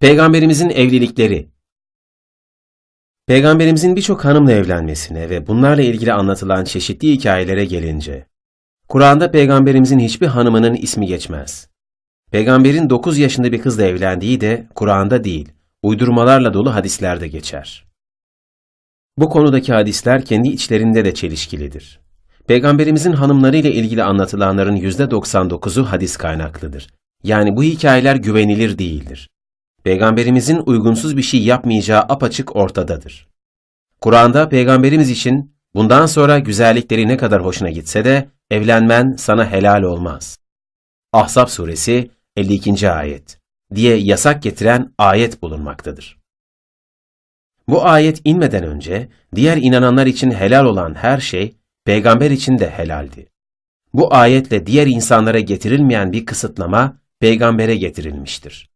Peygamberimizin evlilikleri Peygamberimizin birçok hanımla evlenmesine ve bunlarla ilgili anlatılan çeşitli hikayelere gelince, Kur'an'da Peygamberimizin hiçbir hanımının ismi geçmez. Peygamberin 9 yaşında bir kızla evlendiği de Kur'an'da değil, uydurmalarla dolu hadislerde geçer. Bu konudaki hadisler kendi içlerinde de çelişkilidir. Peygamberimizin hanımlarıyla ilgili anlatılanların %99'u hadis kaynaklıdır. Yani bu hikayeler güvenilir değildir. Peygamberimizin uygunsuz bir şey yapmayacağı apaçık ortadadır. Kur'an'da Peygamberimiz için bundan sonra güzellikleri ne kadar hoşuna gitse de evlenmen sana helal olmaz. Ahzab suresi 52. ayet diye yasak getiren ayet bulunmaktadır. Bu ayet inmeden önce diğer inananlar için helal olan her şey peygamber için de helaldi. Bu ayetle diğer insanlara getirilmeyen bir kısıtlama peygambere getirilmiştir.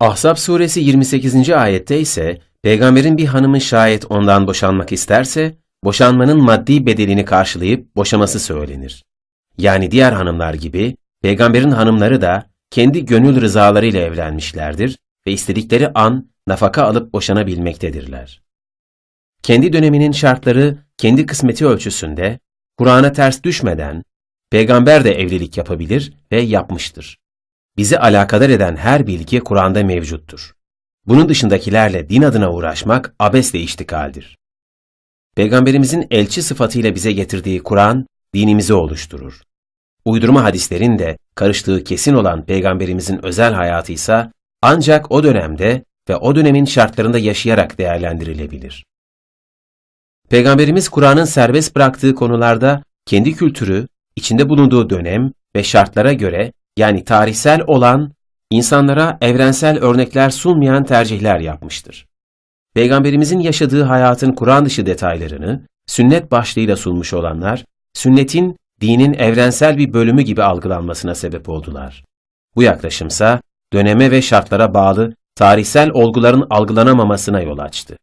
Ahzab suresi 28. ayette ise peygamberin bir hanımı şayet ondan boşanmak isterse boşanmanın maddi bedelini karşılayıp boşaması söylenir. Yani diğer hanımlar gibi peygamberin hanımları da kendi gönül rızalarıyla evlenmişlerdir ve istedikleri an nafaka alıp boşanabilmektedirler. Kendi döneminin şartları kendi kısmeti ölçüsünde Kur'an'a ters düşmeden peygamber de evlilik yapabilir ve yapmıştır. Bizi alakadar eden her bilgi Kur'an'da mevcuttur. Bunun dışındakilerle din adına uğraşmak abesle iştikaldir. Peygamberimizin elçi sıfatıyla bize getirdiği Kur'an dinimizi oluşturur. Uydurma hadislerin de karıştığı kesin olan peygamberimizin özel hayatı ise ancak o dönemde ve o dönemin şartlarında yaşayarak değerlendirilebilir. Peygamberimiz Kur'an'ın serbest bıraktığı konularda kendi kültürü, içinde bulunduğu dönem ve şartlara göre yani tarihsel olan insanlara evrensel örnekler sunmayan tercihler yapmıştır. Peygamberimizin yaşadığı hayatın Kur'an dışı detaylarını sünnet başlığıyla sunmuş olanlar, sünnetin dinin evrensel bir bölümü gibi algılanmasına sebep oldular. Bu yaklaşımsa döneme ve şartlara bağlı tarihsel olguların algılanamamasına yol açtı.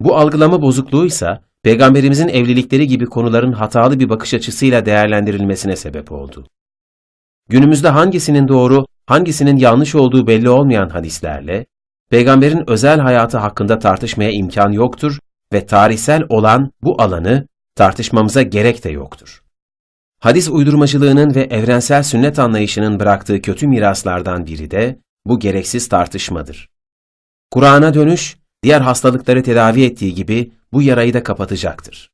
Bu algılama bozukluğu ise Peygamberimizin evlilikleri gibi konuların hatalı bir bakış açısıyla değerlendirilmesine sebep oldu. Günümüzde hangisinin doğru, hangisinin yanlış olduğu belli olmayan hadislerle, Peygamberin özel hayatı hakkında tartışmaya imkan yoktur ve tarihsel olan bu alanı tartışmamıza gerek de yoktur. Hadis uydurmacılığının ve evrensel sünnet anlayışının bıraktığı kötü miraslardan biri de bu gereksiz tartışmadır. Kur'an'a dönüş, diğer hastalıkları tedavi ettiği gibi bu yarayı da kapatacaktır.